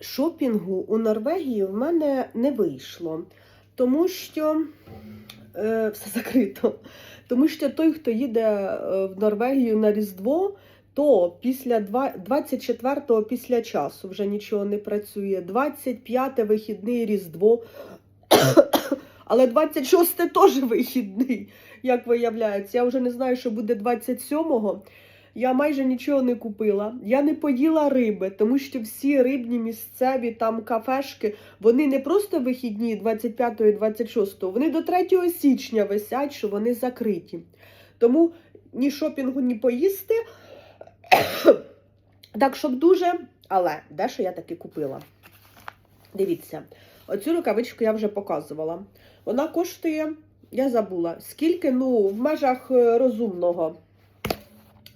шопінгу у Норвегії в мене не вийшло, тому що е, все закрито. Тому що той, хто їде е, в Норвегію на Різдво, то після два- 24-го після часу вже нічого не працює. 25-те вихідний Різдво. Але 26-те теж вихідний, як виявляється. Я вже не знаю, що буде 27-го. Я майже нічого не купила. Я не поїла риби, тому що всі рибні місцеві там кафешки, вони не просто вихідні 25 і 26, вони до 3 січня висять, що вони закриті. Тому ні шопінгу, ні поїсти. так, щоб дуже. Але дещо я таки купила. Дивіться, оцю рукавичку я вже показувала. Вона коштує, я забула, скільки, ну, в межах е, розумного.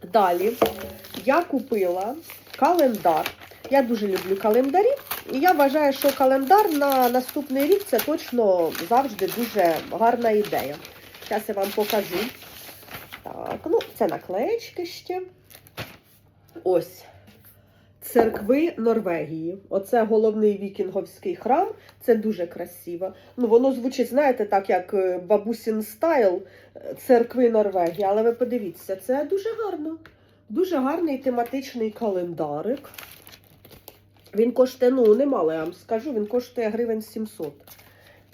Далі я купила календар. Я дуже люблю календарі, і я вважаю, що календар на наступний рік це точно завжди дуже гарна ідея. Зараз я вам покажу. Так, ну, це наклеєчки ще. Ось. Церкви Норвегії. Оце головний вікінговський храм. Це дуже красиво. Ну, воно звучить, знаєте, так, як е, бабусін стайл е, церкви Норвегії. Але ви подивіться, це дуже гарно. Дуже гарний тематичний календарик. Він коштує, ну, немало, я вам скажу, він коштує гривень 700.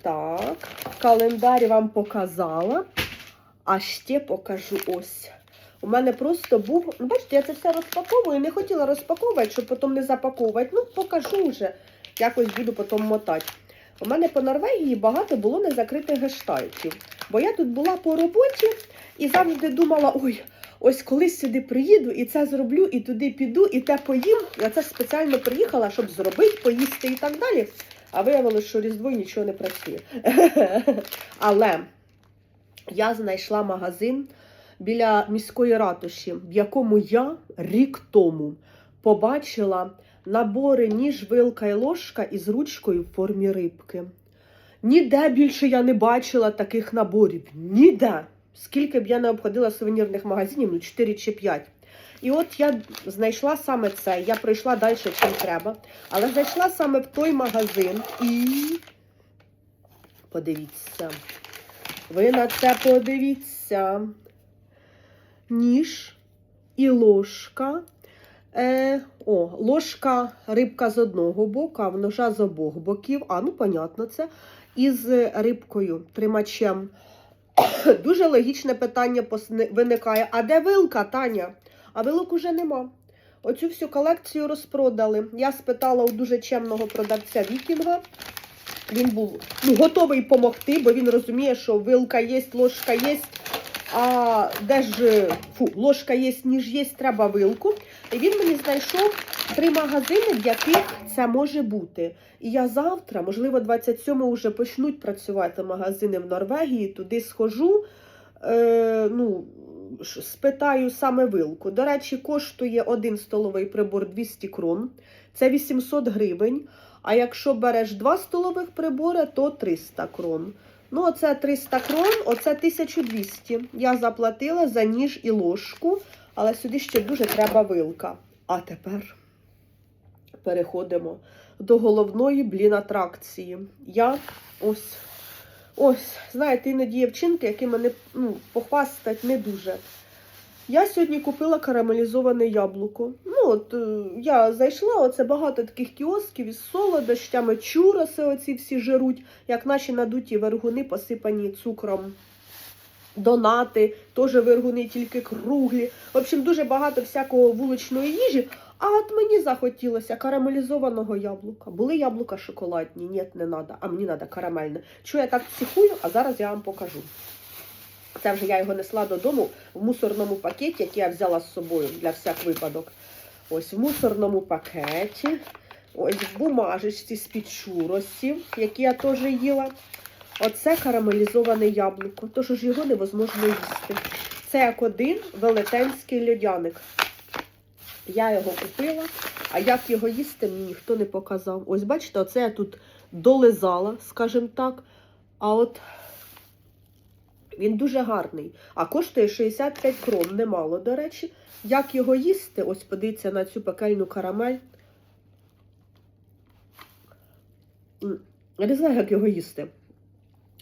Так, календар вам показала. А ще покажу ось. У мене просто був. Ну, бачите, я це все розпаковую. Не хотіла розпаковувати, щоб потім не запаковувати. Ну, покажу вже. Якось буду потім мотати. У мене по Норвегії багато було незакритих гештальтів. Бо я тут була по роботі і завжди думала: ой, ось колись сюди приїду і це зроблю, і туди піду, і те поїм. Я це спеціально приїхала, щоб зробити, поїсти і так далі. А виявилося, що Різдво нічого не працює. Але я знайшла магазин біля міської ратуші, в якому я рік тому побачила набори ніж, вилка і ложка із ручкою в формі рибки. Ніде більше я не бачила таких наборів. Ніде. Скільки б я не обходила сувенірних магазинів, ну 4 чи 5. І от я знайшла саме це. Я пройшла далі, чим треба. Але зайшла саме в той магазин і. Подивіться. Ви на це подивіться. Ніж і ложка. Е, о, ложка рибка з одного боку, а ножа з обох боків. А, ну, понятно, це. Із рибкою, тримачем. Дуже логічне питання виникає. А де вилка, Таня? А вилок уже нема. Оцю всю колекцію розпродали. Я спитала у дуже чемного продавця Вікінга. Він був ну, готовий допомогти, бо він розуміє, що вилка є, ложка є. А де ж фу, ложка є, ніж є, треба вилку. І він мені знайшов три магазини, в яких це може бути. І я завтра, можливо, 27-го вже почнуть працювати магазини в Норвегії. Туди схожу, е, ну, спитаю саме вилку. До речі, коштує один столовий прибор 200 крон. Це 800 гривень. А якщо береш два столових прибори, то 300 крон. Ну, оце 300 крон, оце 1200. Я заплатила за ніж і ложку, але сюди ще дуже треба вилка. А тепер переходимо до головної блін атракції. Я ось, ось, знаєте, іноді є вчинки, які мене ну, похвастать не дуже. Я сьогодні купила карамелізоване яблуко. Ну, от е, я зайшла, оце багато таких кіосків із солодощами, чуроси оці всі жируть, як наші надуті вергуни, посипані цукром. Донати, теж вергуни, тільки круглі. В общем, дуже багато всякого вуличної їжі. А от мені захотілося карамелізованого яблука. Були яблука шоколадні, ні, не треба, а мені треба карамельне. Чого я так психую, а зараз я вам покажу. Це вже я його несла додому в мусорному пакеті, який я взяла з собою для всяк випадок. Ось в мусорному пакеті. Ось в бумажечці з-під чуросів, які я теж їла. Оце карамелізоване яблуко. Тож ж його невозможно їсти. Це як один велетенський льодяник. Я його купила, а як його їсти, мені ніхто не показав. Ось бачите, оце я тут долизала, скажімо так. А от він дуже гарний. А коштує 65 крон, немало, до речі. Як його їсти? Ось подивіться на цю пекельну карамель. Я не знаю, як його їсти.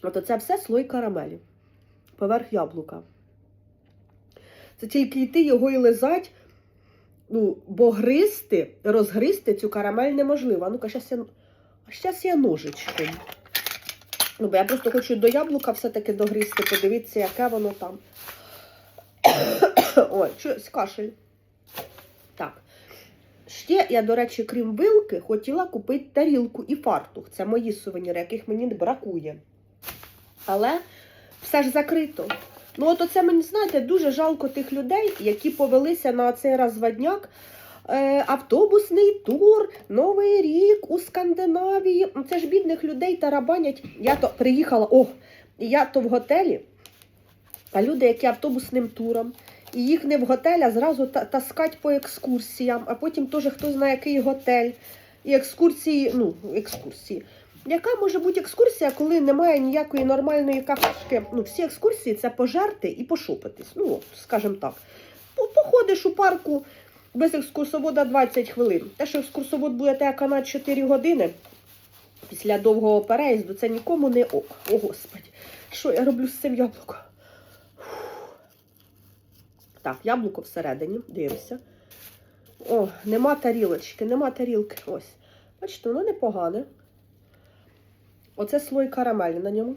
От оце все слой карамелі. Поверх яблука. Це тільки йти його і лизать. Ну, бо гристи, розгристи цю карамель неможливо. А ну-ка, щас я, я ножичком. Ну, бо я просто хочу до яблука все-таки догризти, подивитися, яке воно там. Ой, щось кашель. Так. Ще я, до речі, крім вилки, хотіла купити тарілку і фартух. Це мої сувеніри, яких мені не бракує. Але все ж закрито. Ну, от оце мені, знаєте, дуже жалко тих людей, які повелися на цей розводняк. Е, автобусний тур, Новий рік у Скандинавії. Це ж бідних людей тарабанять. Я то приїхала, о, я то в готелі, а люди, які автобусним туром, і їх не в готель, а зразу таскать по екскурсіям, а потім теж хто знає, який готель. І екскурсії, ну, екскурсії. Яка може бути екскурсія, коли немає ніякої нормальної кафешки? Ну, всі екскурсії це пожерти і пошопитись. Ну, скажімо так. Походиш у парку без екскурсовода 20 хвилин. Те, що екскурсовод буде тебе канати 4 години після довгого переїзду, це нікому не ок. О, Господи, що я роблю з цим яблуком? Так, яблуко всередині, дивимося. О, нема тарілочки, нема тарілки. Ось. Бачите, воно непогане. Оце слой карамелі на ньому.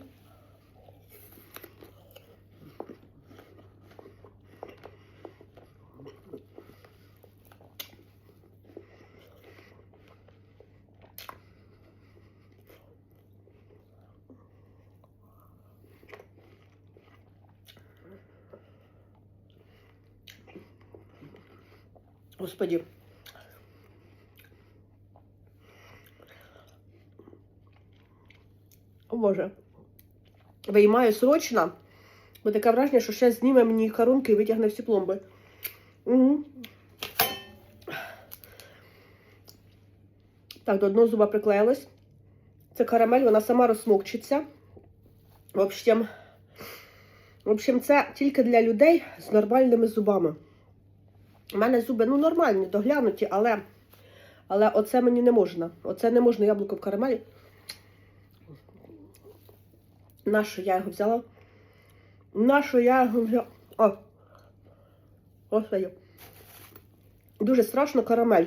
Господи. О Боже. Виймаю срочно. Бо таке враження, що ще зніме мені коронки і витягне всі пломби. Угу. Так, до одного зуба приклеїлась. Це карамель, вона сама розсмокчиться. В общем, в общем, це тільки для людей з нормальними зубами. У мене зуби ну, нормальні, доглянуті, але, але оце мені не можна. Оце не можна яблуко в карамелі. Нащо я його взяла? Нащо я його взяла? О! Господи. Дуже страшно карамель.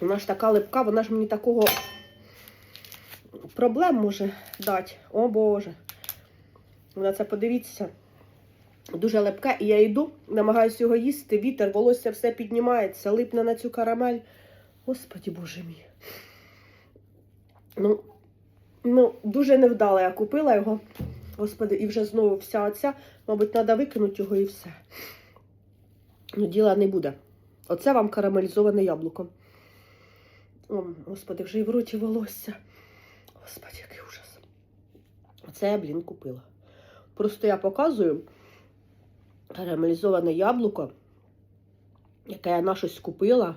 Вона ж така липка, вона ж мені такого проблем може дати. О Боже. Вона це подивіться. Дуже липка, і я йду, намагаюся його їсти, вітер, волосся все піднімається, липне на цю карамель. Господі Боже мій. Ну, ну, дуже невдало я купила його. Господи, і вже знову вся оця, мабуть, треба викинути його і все. Ну, діла не буде. Оце вам карамелізоване яблуко. О, Господи, вже і в роті волосся. Господи, який ужас. Оце я, блін, купила. Просто я показую карамелізоване яблуко, яке я на щось купила.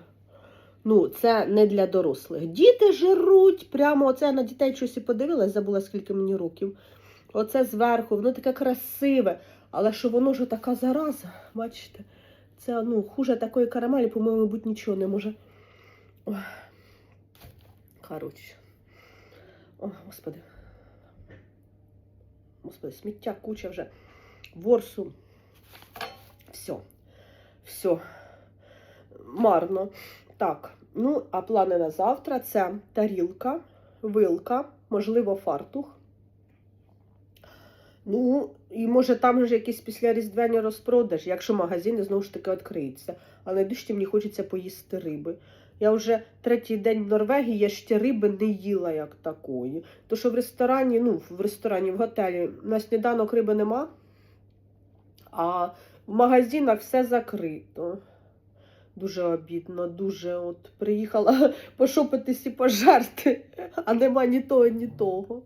Ну, це не для дорослих. Діти жируть, прямо оце я на дітей щось і подивилась, забула, скільки мені років. Оце зверху, воно таке красиве, але що воно ж така зараза, бачите? Це ну, хуже такої карамелі, по-моєму, будь нічого не може. Коротше. О, господи. Господи, сміття куча вже. Ворсу. Все. Все. Марно. Так, ну, а плани на завтра це тарілка, вилка, можливо, фартух. Ну, і може там вже якісь після післяріздвяні розпродажі, якщо магазини знову ж таки відкриються. Але найдужче мені хочеться поїсти риби. Я вже третій день в Норвегії, я ще риби не їла як такої. То що в ресторані, ну, в ресторані, в готелі на сніданок риби нема, а в магазинах все закрито. Дуже обідно, дуже от приїхала пошопитись і пожарти, а нема ні того, ні того.